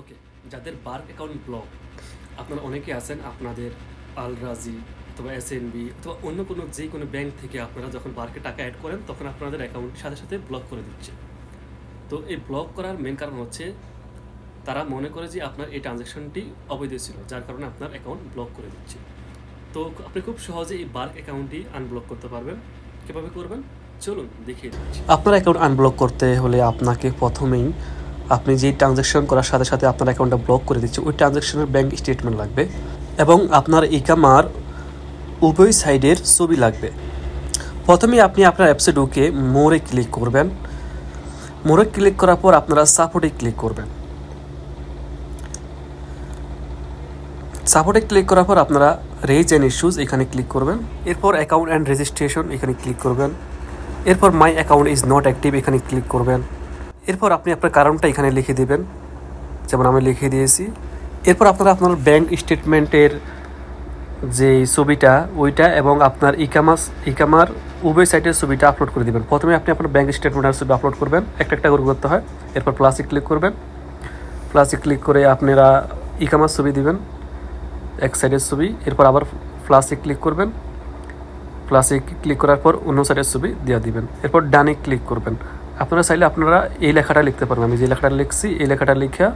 ওকে, যাদের bark account block আপনারা অনেকে আছেন, আপনাদের আল রাজি অথবা এস বি অথবা অন্য কোনো যে কোনো ব্যাংক থেকে আপনারা যখন বার্কে টাকা অ্যাড করেন, তখন আপনাদের অ্যাকাউন্ট সাথে সাথে ব্লক করে দিচ্ছে। তো এই ব্লক করার মেন কারণ হচ্ছে, তারা মনে করে যে আপনার এই ট্রানজ্যাকশনটি অবৈধ ছিল, যার কারণে আপনার অ্যাকাউন্ট ব্লক করে দিচ্ছে। তো আপনি খুব সহজে এই বার্ক অ্যাকাউন্টটি আনব্লক করতে পারবেন। কীভাবে করবেন? চলুন দেখিয়ে দিচ্ছি। আপনার অ্যাকাউন্ট আনব্লক করতে হলে আপনাকে প্রথমেই আপনি যেই ট্রানজ্যাকশন করার সাথে সাথে আপনার অ্যাকাউন্টটা ব্লক করে দিচ্ছে, ওই ট্রানজ্যাকশনের ব্যাঙ্ক স্টেটমেন্ট লাগবে এবং আপনার ইকামার উভয় সাইডের ছবি লাগবে। প্রথমে আপনি আপনার অ্যাপসে ঢুকে মোড়ে ক্লিক করবেন। মোড়ে ক্লিক করার পর আপনারা সাপোর্টে ক্লিক করবেন। সাপোর্টে ক্লিক করার পর আপনারা রেজ অ্যান্ড ইস্যুজ এখানে ক্লিক করবেন। এরপর অ্যাকাউন্ট অ্যান্ড রেজিস্ট্রেশন এখানে ক্লিক করবেন। এরপর my account is not active এখানে ক্লিক করবেন। এরপর আপনি আপনার কারণটা এখানে লিখে দেবেন। যেমন আমি লিখে দিয়েছি। এরপর আপনারা আপনার ব্যাংক স্টেটমেন্টের যে ছবিটা, ওইটা এবং আপনার ইকামাস ইকামার উভয় সাইটের ছবিটা আপলোড করে দিবেন। প্রথমে আপনি আপনার ব্যাংক স্টেটমেন্টের ছবি আপলোড করবেন। একটা একটা করে করতে হয়। এরপর প্লাসে ক্লিক করবেন। প্লাসে ক্লিক করে আপনারা ইকামার ছবি দিবেন। এক সাইডের ছবি। এরপর আবার প্লাসে ক্লিক করবেন। প্লাসে ক্লিক করার পর অন্য সাইডের ছবি দিয়ে দিবেন। এরপর ডানে ক্লিক করবেন। আপনারা চাইলে আপনারা এই লেখাটা লিখতে পারেন। আমি যে লেখাটা লিখছি, এই লেখাটা লিখে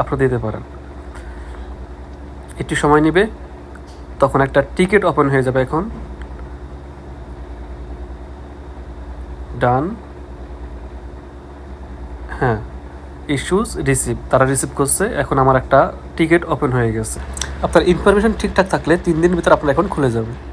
আপনারা দিতে পারেন। একটু সময় নেবে। তখন একটা টিকিট ওপেন হয়ে যাবে এখন। ডান। হ্যাঁ ইস্যুস রিসিভ তারা রিসিভ করছে, এখন আমার একটা টিকিট ওপেন হয়ে গেছে। আপনার ইনফরমেশন ঠিকঠাক থাকলে তিন দিন ভিতরে আপনার এখন খুলে যাবে।